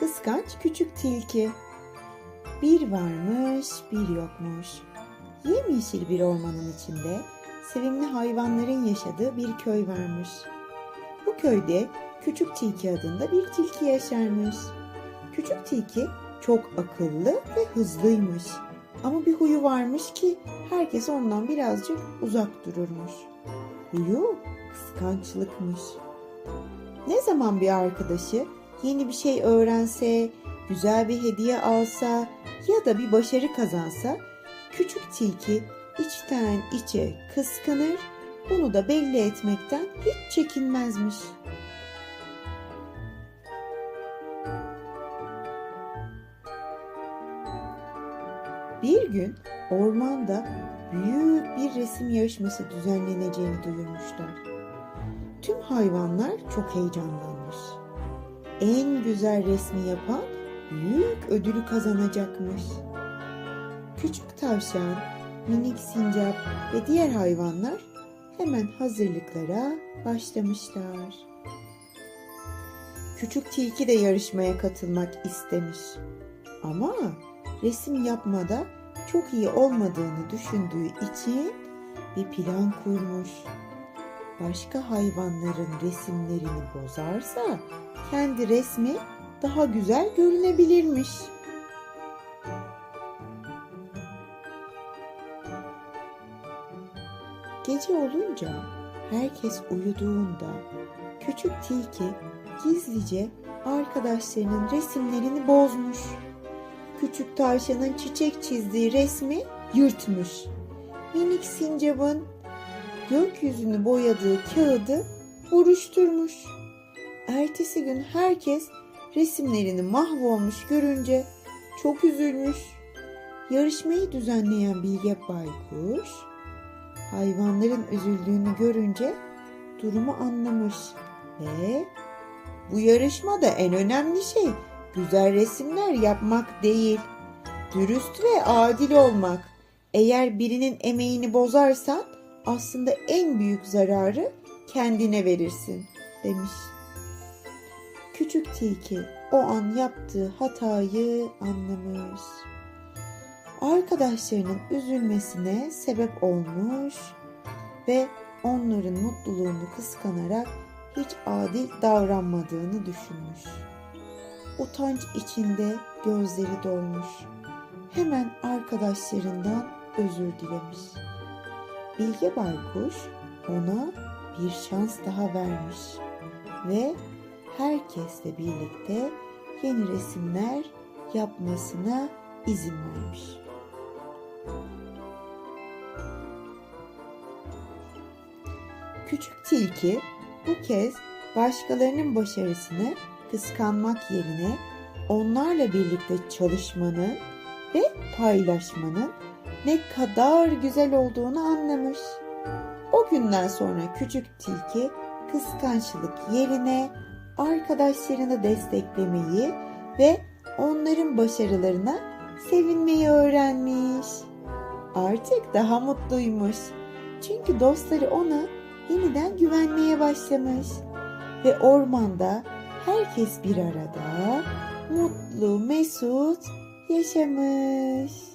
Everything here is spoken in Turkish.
Kıskanç küçük tilki. Bir varmış, bir yokmuş. Yemyeşil bir ormanın içinde sevimli hayvanların yaşadığı bir köy varmış. Bu köyde Küçük Tilki adında bir tilki yaşarmış. Küçük Tilki çok akıllı ve hızlıymış. Ama bir huyu varmış ki herkes ondan birazcık uzak dururmuş. Huyu kıskançlıkmış. Ne zaman bir arkadaşı yeni bir şey öğrense, güzel bir hediye alsa ya da bir başarı kazansa küçük tilki içten içe kıskanır, bunu da belli etmekten hiç çekinmezmiş. Bir gün ormanda büyük bir resim yarışması düzenleneceğini duyurmuşlar. Tüm hayvanlar çok heyecanlanmış. En güzel resmi yapan büyük ödülü kazanacakmış. Küçük tavşan, minik sincap ve diğer hayvanlar hemen hazırlıklara başlamışlar. Küçük tilki de yarışmaya katılmak istemiş. Ama resim yapmada çok iyi olmadığını düşündüğü için bir plan kurmuş. Başka hayvanların resimlerini bozarsa kendi resmi daha güzel görünebilirmiş. Gece olunca herkes uyuduğunda küçük tilki gizlice arkadaşlarının resimlerini bozmuş. Küçük tavşanın çiçek çizdiği resmi yırtmış. Minik sincapın gökyüzünü boyadığı kağıdı buruşturmuş. Ertesi gün herkes resimlerini mahvolmuş görünce çok üzülmüş. Yarışmayı düzenleyen Bilge Baykuş hayvanların üzüldüğünü görünce durumu anlamış ve bu yarışmada en önemli şey güzel resimler yapmak değil, dürüst ve adil olmak. Eğer birinin emeğini bozarsan aslında en büyük zararı kendine verirsin demiş. Küçük tilki o an yaptığı hatayı anlamış. Arkadaşlarının üzülmesine sebep olmuş ve onların mutluluğunu kıskanarak hiç adil davranmadığını düşünmüş. Utanç içinde gözleri dolmuş. Hemen arkadaşlarından özür dilemiş. Bilge Baykuş ona bir şans daha vermiş ve herkesle birlikte yeni resimler yapmasına izin vermiş. Küçük tilki bu kez başkalarının başarısını kıskanmak yerine onlarla birlikte çalışmanın ve paylaşmanın ne kadar güzel olduğunu anlamış. O günden sonra küçük tilki kıskançlık yerine arkadaşlarını desteklemeyi ve onların başarılarına sevinmeyi öğrenmiş. Artık daha mutluymuş. Çünkü dostları ona yeniden güvenmeye başlamış ve ormanda herkes bir arada mutlu mesut yaşamış.